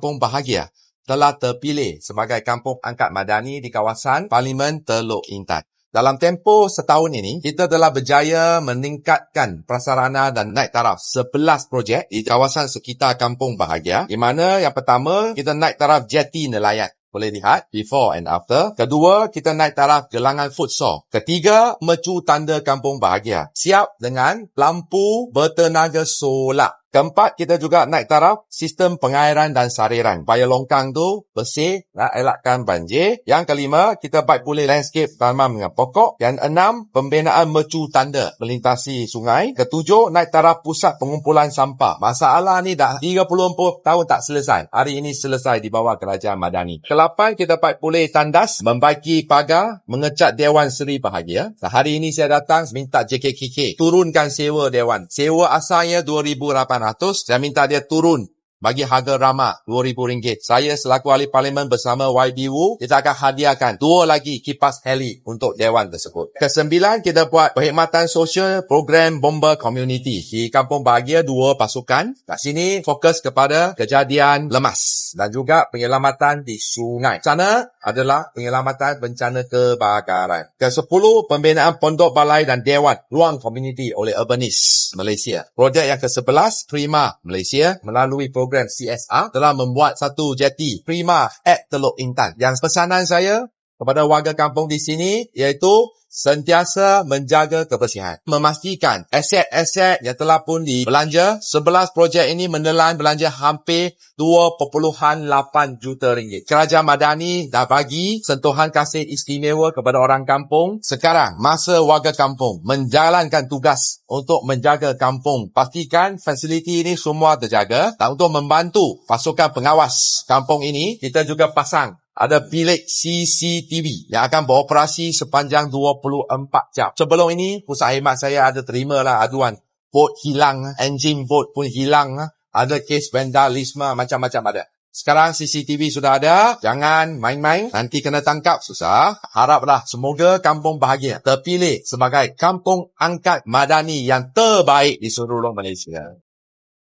Kampung Bahagia telah terpilih sebagai kampung angkat madani di kawasan Parlimen Teluk Intan. Dalam tempoh setahun ini, kita telah berjaya meningkatkan prasarana dan naik taraf 11 projek di kawasan sekitar Kampung Bahagia. Di mana yang pertama, kita naik taraf jeti nelayan. Boleh lihat before and after. Kedua, kita naik taraf gelangan futsal. Ketiga, mecu tanda kampung bahagia. Siap dengan lampu bertenaga solar. Keempat, kita juga naik taraf sistem pengairan dan sariran. Supaya longkang tu bersih, nak elakkan banjir. Yang kelima, kita baik pulih landscape tanam dengan pokok. Yang enam, pembinaan mercu tanda melintasi sungai. Ketujuh, naik taraf pusat pengumpulan sampah. Masalah ni dah 30-40 tahun tak selesai. Hari ini selesai di bawah kerajaan Madani. Kelapan, kita baik pulih tandas, membaiki pagar, mengecat Dewan Seri Bahagia. Hari ini saya datang minta JKKK turunkan sewa Dewan. Sewa asalnya 2,800 saya minta dia turun bagi harga ramah RM2,000. Saya selaku ahli parlimen bersama YB Wu, kita akan hadiahkan dua lagi kipas heli untuk Dewan tersebut. Kesembilan, kita buat perkhidmatan sosial program Bomber Community. Di Kampung Bahagia, dua pasukan. Kat sini fokus kepada kejadian lemas dan juga penyelamatan di sungai. Sana adalah penyelamatan bencana kebakaran. Kesepuluh, pembinaan pondok balai dan Dewan Ruang Community oleh Urbanist Malaysia. Projek yang ke-11, Prima Malaysia melalui program CSR telah membuat satu jeti prima at Teluk Intan. Yang pesanan saya kepada warga kampung di sini iaitu sentiasa menjaga kebersihan. Memastikan aset-aset yang telah pun dibelanja, 11 projek ini menelan belanja hampir 2.8 juta ringgit. Kerajaan Madani dah bagi sentuhan kasih istimewa kepada orang kampung. Sekarang, masa warga kampung menjalankan tugas untuk menjaga kampung. Pastikan fasiliti ini semua terjaga dan untuk membantu pasukan pengawas kampung ini, kita juga pasang ada bilik CCTV yang akan beroperasi sepanjang 24 jam. Sebelum ini, pusat hemat saya ada terima lah aduan. Bot hilang, engine bot pun hilang. Ada kes vandalisme, macam-macam ada. Sekarang CCTV sudah ada. Jangan main-main. Nanti kena tangkap. Susah. Haraplah semoga kampung bahagia terpilih sebagai kampung angkat madani yang terbaik di seluruh Malaysia.